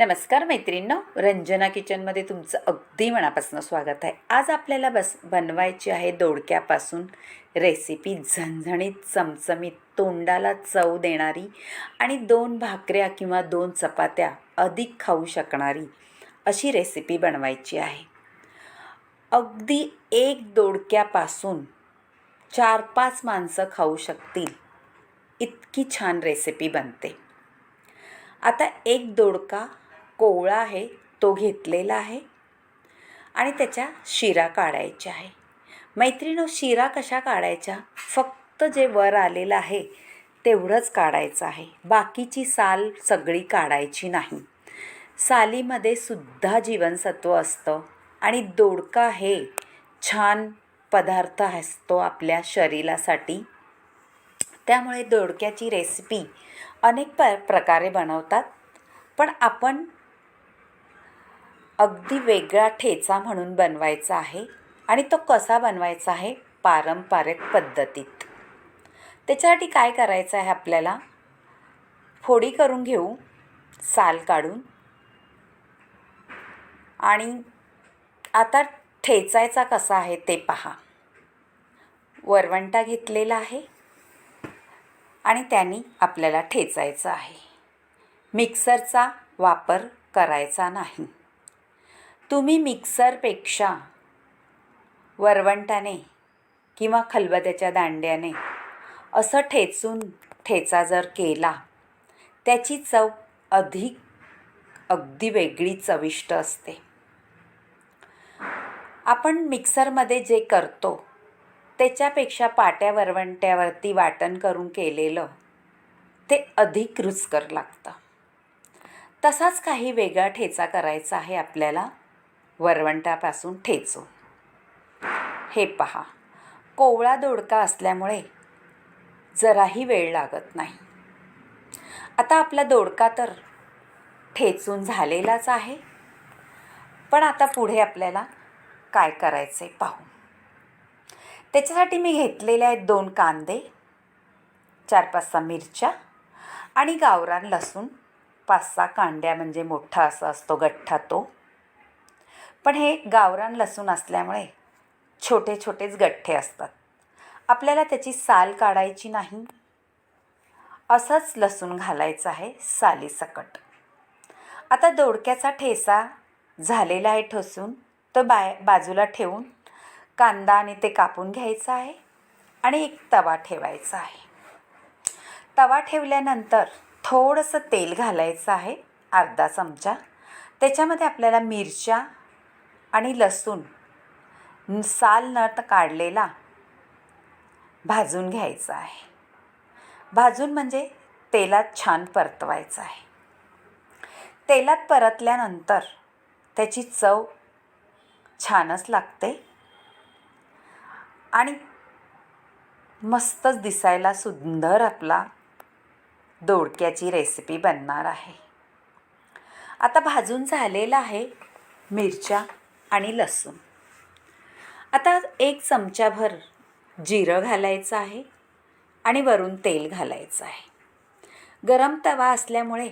नमस्कार मैत्रिणींनो रंजना किचनमध्ये तुमचं अगदी मनापासून स्वागत आहे. आज आपल्याला बस बनवायची आहे दोडक्यापासून रेसिपी झणझणीत चमचमीत तोंडाला चव देणारी आणि दोन भाकऱ्या किंवा दोन चपात्या अधिक खाऊ शकणारी अशी रेसिपी बनवायची आहे. अगदी एक दोडक्यापासून चार पाच माणसं खाऊ शकतील. इतकी छान रेसिपी बनते. आता एक दोडका कोवळा आहे तो घेतलेला आहे आणि त्याच्या शिरा काढायच्या आहे. मैत्रिणो शिरा कशा काढायच्या? फक्त जे वर आलेलं आहे तेवढंच काढायचं आहे. बाकीची साल सगळी काढायची नाही. सालीमध्ये सुद्धा जीवनसत्व असतं आणि दोडका हे छान पदार्थ असतो आपल्या शरीरासाठी. त्यामुळे दोडक्याची रेसिपी अनेक प प्रकारे बनवतात. पण आपण अगदी वेगळा ठेचा म्हणून बनवायचा आहे आणि तो कसा बनवायचा आहे पारंपरिक पद्धतीत. त्याच्यासाठी काय करायचं आहे आपल्याला? फोडी करून घेऊ साल काढून. आणि आता ठेचायचा कसा आहे ते पहा. वरवंटा घेतलेला आहे आणि त्यांनी आपल्याला ठेचायचं आहे. मिक्सरचा वापर करायचा नाही. तुम्ही मिक्सरपेक्षा वरवंटाने किंवा खलबत्याच्या दांड्याने असं ठेचून ठेचा जर केला त्याची चव अधिक अगदी वेगळी चविष्ट असते. आपण मिक्सरमध्ये जे करतो त्याच्यापेक्षा पाट्या वरवंट्यावरती वाटण करून केलेलं ते अधिक रुचकर लागतं. तसाच काही वेगळा ठेचा करायचा आहे आपल्याला. वरवंटापासून ठेचू. हे पहा कोवळा दोडका असल्यामुळे जराही वेळ लागत नाही. आता आपला दोडका तर ठेचून झालेलाच आहे. पण आता पुढे आपल्याला काय करायचं आहे पाहू. त्याच्यासाठी मी घेतलेले आहेत दोन कांदे चार पाच सहा मिरच्या आणि गावरान लसूण. पाच सहा कांड्या म्हणजे मोठा असा असतो गठ्ठा तो. पण हे गावरान लसूण असल्यामुळे छोटे छोटेच गठ्ठे असतात. आपल्याला त्याची साल काढायची नाही. असंच लसूण घालायचं आहे सालीसकट. आता दोडक्याचा ठेसा झालेला आहे ठसून तो बाय बाजूला ठेवून कांदा आणि ते कापून घ्यायचं आहे आणि एक तवा ठेवायचा आहे. तवा ठेवल्यानंतर थोडंसं तेल घालायचं आहे अर्धा चमचा. त्याच्यामध्ये आपल्याला मिरच्या आणि लसूण. साल नट काढलेला भाजून घ्यायचा आहे. भाजून म्हणजे तेलात छान परतवायचं आहे. तेलात परतल्यानंतर त्याची चव छानच लागते. आणि मस्तच दिसायला सुंदर आपला दोडक्याची रेसिपी बनणार आहे. आता भाजून झालेला आहे मिरच्या. आणि लसूण. आता एक चमचाभर जिरं घालायचं आहे आणि वरून तेल घालायचं आहे. गरम तवा असल्यामुळे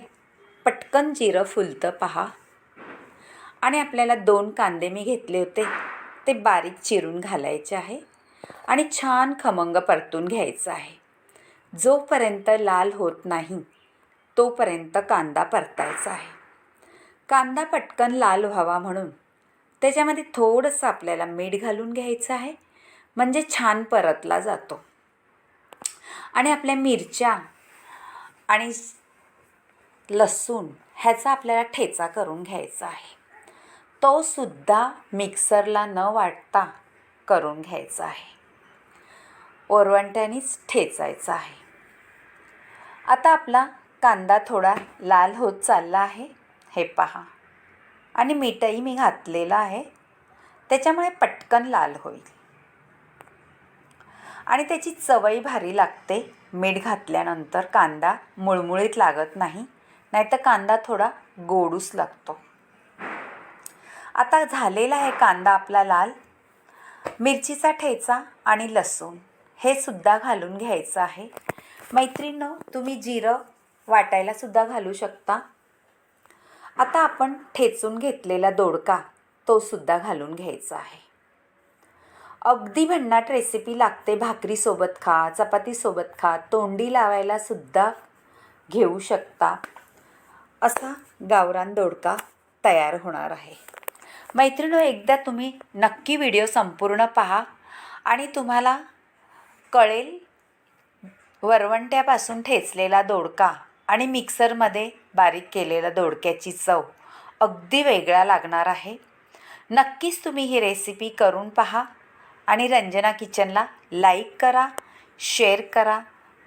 पटकन जिरं फुलतं पहा. आणि आपल्याला दोन कांदे मी घेतले होते ते बारीक चिरून घालायचे आहे आणि छान खमंग परतून घ्यायचं आहे. जोपर्यंत लाल होत नाही तोपर्यंत कांदा परतायचा आहे. कांदा पटकन लाल व्हावा म्हणून त्याच्यामध्ये थोडंसं आपल्याला मीठ घालून घ्यायचं आहे. म्हणजे छान परतला जातो. आणि आपल्या मिरच्या आणि लसूण ह्याचा आपल्याला ठेचा करून घ्यायचा आहे. तो सुद्धा मिक्सरला न वाटता करून घ्यायचा आहे. ओरवंट्यानेच ठेचायचा आहे. आता आपला कांदा थोडा लाल होत चालला आहे. हे पहा. आणि मीठही मी घातलेलं आहे. त्याच्यामुळे पटकन लाल होईल. आणि त्याची चवही भारी लागते. मीठ घातल्यानंतर कांदा मुळमुळीत लागत नाही नाहीतर कांदा थोडा गोडूस लागतो. आता झालेला आहे कांदा आपला लाल. मिरचीचा ठेचा आणि लसूण हे सुद्धा घालून घ्यायचं आहे. मैत्रिणं तुम्ही जिरं वाटायला सुद्धा घालू शकता. आता आपण ठेचून घेतलेला दोडका तो सुद्धा घालून घ्यायचा आहे. अगदी भन्नाट रेसिपी लागते. भाकरीसोबत खा चपातीसोबत खा तोंडी लावायला सुद्धा घेऊ शकता. असा गावरान दोडका तयार होणार आहे. मैत्रिणो एकदा तुम्ही नक्की व्हिडिओ संपूर्ण पहा आणि तुम्हाला कळेल वरवंट्यापासून ठेचलेला दोडका आणि मिक्सरमध्ये बारीक केलेलं दोडक्याची चव अगदी वेगळा लागणार आहे. नक्कीच तुम्ही ही रेसिपी करून पहा आणि रंजना किचनला लाईक करा शेअर करा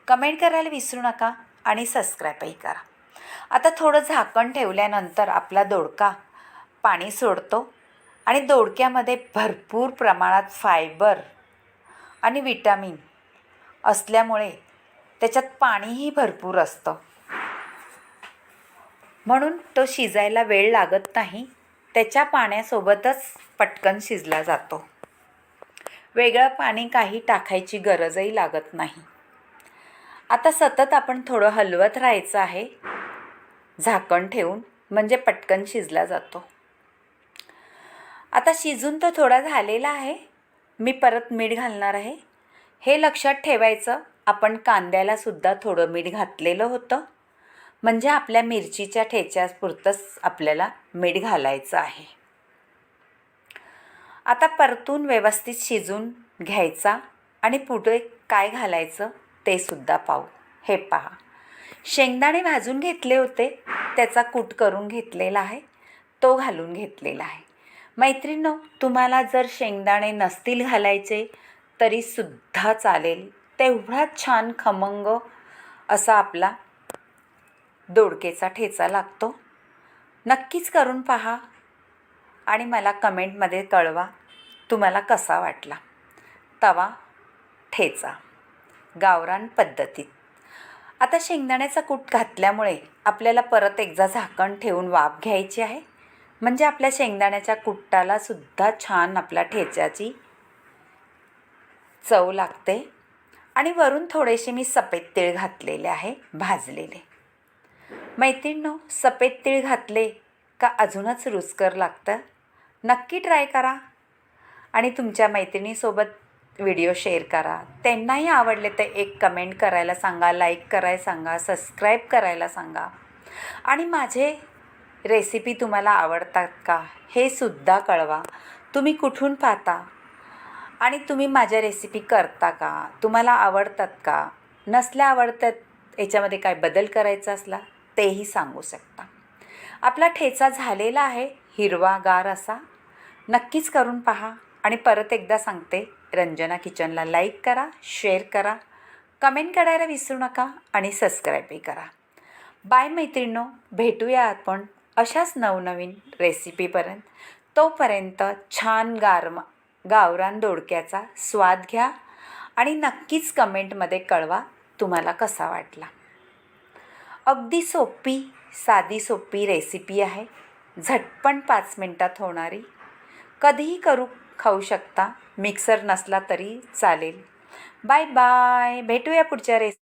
कमेंट करायला विसरू नका आणि सबस्क्राईबही करा. आता थोडं झाकण ठेवल्यानंतर आपला दोडका पाणी सोडतो आणि दोडक्यामध्ये भरपूर प्रमाणात फायबर आणि विटॅमिन असल्यामुळे त्याच्यात पाणीही भरपूर असतं. म्हणून तो शिजायला वेळ लागत नाही. त्याच्या पाण्यासोबतच पटकन शिजला जातो. वेगळं पाणी काही टाकायची गरजही लागत नाही. आता सतत आपण थोडं हलवत राहायचं आहे. झाकण ठेवून म्हणजे पटकन शिजला जातो. आता शिजून तो थोडा झालेला आहे. मी परत मीठ घालणार आहे. हे लक्षात ठेवायचं आपण कांद्यालासुद्धा थोडं मीठ घातलेलं होतं. म्हणजे आपल्या मिरचीच्या ठेच्यापुरतंच आपल्याला मीठ घालायचं आहे. आता परतून व्यवस्थित शिजून घ्यायचा आणि पुढे काय घालायचं ते सुद्धा पाहू. हे पहा. शेंगदाणे भाजून घेतले होते. त्याचा कूट करून घेतलेला आहे. तो घालून घेतलेला आहे. मैत्रिणो तुम्हाला जर शेंगदाणे नसतील घालायचे तरीसुद्धा चालेल. तेवढा छान खमंग असा आपला दोडकेचा ठेचा लागतो. नक्कीच करून पहा आणि मला कमेंटमध्ये कळवा तुम्हाला कसा वाटला. तवा ठेचा. गावरान पद्धतीत. आता शेंगदाण्याचा कूट घातल्यामुळे आपल्याला परत एकदा झाकण ठेवून वाफ घ्यायची आहे. म्हणजे आपल्या शेंगदाण्याच्या कुट्टाला सुद्धा छान आपल्या ठेच्याची चव लागते. आणि वरून थोडेसे मी सफेद तीळ घातलेले आहे भाजलेले. मैत्रिणींनो सफेद तीळ घातले का अजूनच रुचकर लागतं? नक्की ट्राय करा. आणि तुमच्या मैत्रिणीसोबत व्हिडिओ शेअर करा. त्यांनाही आवडले तर एक कमेंट करायला सांगा लाईक करायला सांगा सबस्क्राईब करायला सांगा. आणि माझे रेसिपी तुम्हाला आवडतात का हे सुद्धा कळवा. तुम्ही कुठून पाहता? आणि तुम्ही माझ्या रेसिपी करता का? तुम्हाला आवडतात का? नसल्या आवडतात याच्यामध्ये काय बदल करायचा असला? तेही सांगू शकता. आपला ठेचा झालेला आहे हिरवागार असा. नक्कीच करून पहा आणि परत एकदा सांगते रंजना किचनला लाईक करा शेअर करा कमेंट करायला विसरू नका आणि सबस्क्राईबही करा. बाय मैत्रिणो भेटूया आपण अशाच नवनवीन रेसिपीपर्यंत. तोपर्यंत छान गारमा गावरान दोडक्याचा स्वाद घ्या आणि नक्कीच कमेंटमध्ये कळवा तुम्हाला कसा वाटला. अगदी सोपी साधी सोपी रेसिपी आहे. झटपण पाच मिनटात होणारी. कधीही करू खाऊ शकता. मिक्सर नसला तरी चालेल. बाय बाय भेटूया पुढच्या रेसि